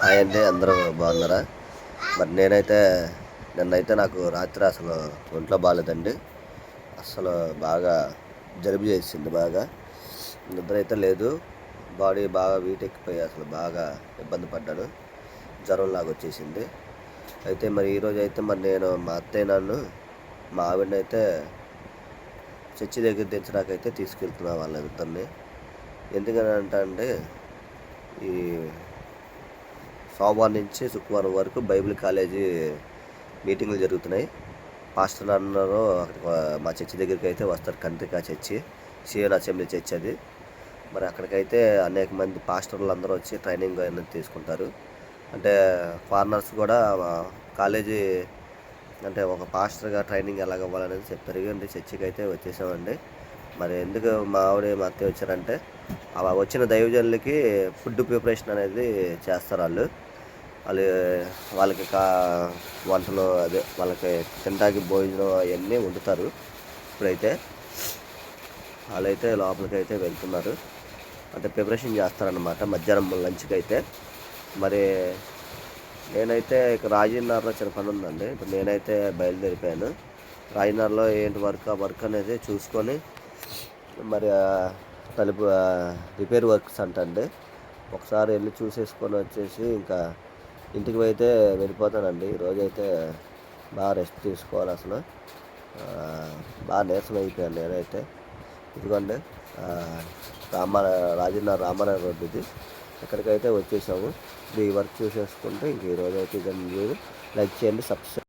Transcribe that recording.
Hi అండి అందరూ బాగున్నారా? మరి నేనైతే నిన్నైతే నాకు రాత్రి అసలు ఒంట్లో బాగాలేదండి. అసలు బాగా జలుబు చేసింది బాగా. నిద్ర అయితే లేదు. బాడీ బాగా వీటెక్కిపోయి అసలు బాగా ఇబ్బంది పడ్డాను. జ్వరం లాగా వచ్చేసింది. అయితే మరి ఈరోజు అయితే మరి నేను మా అత్తయ్య నన్ను మా ఆవిడని అయితే చర్చి దగ్గర దించడానికైతే తీసుకెళ్తున్నా వాళ్ళ ఇద్దరిని ఎందుకని అంటే ఈ సోమవారం నుంచి శుక్రవారం వరకు బైబిల్ కాలేజీ మీటింగ్లు జరుగుతున్నాయి. పాస్టర్ అన్నారు మా చర్చి దగ్గరికి అయితే వస్తారు కంట్రికా చర్చి సిఎన్ అసెంబ్లీ చర్చ్ అది. మరి అక్కడికైతే అనేక మంది పాస్టర్లు అందరూ వచ్చి ట్రైనింగ్ అనేది తీసుకుంటారు. అంటే ఫారినర్స్ కూడా కాలేజీ అంటే ఒక పాస్టర్గా ట్రైనింగ్ ఎలాగ ఇవ్వాలనేది చెప్పారు. ఇవ్వండి చర్చికి అయితే వచ్చేసామండి. మరి ఎందుకు మా ఆవిడ మా అత్తయ్య వచ్చారంటే అలా వచ్చిన దైవజనులకి ఫుడ్ ప్రిపరేషన్ అనేది చేస్తారు వాళ్ళు. వాళ్ళు వాళ్ళకి కా వంటలు అదే వాళ్ళకి తినడానికి భోజనం అవన్నీ వండుతారు ఇప్పుడైతే. వాళ్ళైతే లోపలికి అయితే వెళ్తున్నారు. అంటే ప్రిపరేషన్ చేస్తారనమాట మధ్యాహ్నం లంచ్కి అయితే మరి నేనైతే ఇక రాజీనగర్లో చిన్న పని ఉందండి. ఇప్పుడు నేనైతే బయలుదేరిపోయాను. రాజీనగర్లో ఏంటి వర్క్? ఆ వర్క్ అనేది చూసుకొని మరి తలుపు రిపేర్ వర్క్స్ అంటండి. ఒకసారి వెళ్ళి చూసేసుకొని వచ్చేసి ఇంకా ఇంటికి అయితే వెళ్ళిపోతానండి. ఈరోజు అయితే బాగా రెస్ట్ తీసుకోవాలి అసలు. బాగా నీరసం అయిపోయాను నేనైతే. ఇదిగోండి రామ రాజన్న రామారావు రోడ్డు ఇది. ఎక్కడికైతే వచ్చేసాము ఇది ఈ వర్క్ చూసేసుకుంటే ఇంక ఈరోజు అయితే ఇదని లైక్ చేయండి సబ్స్క్రైబ్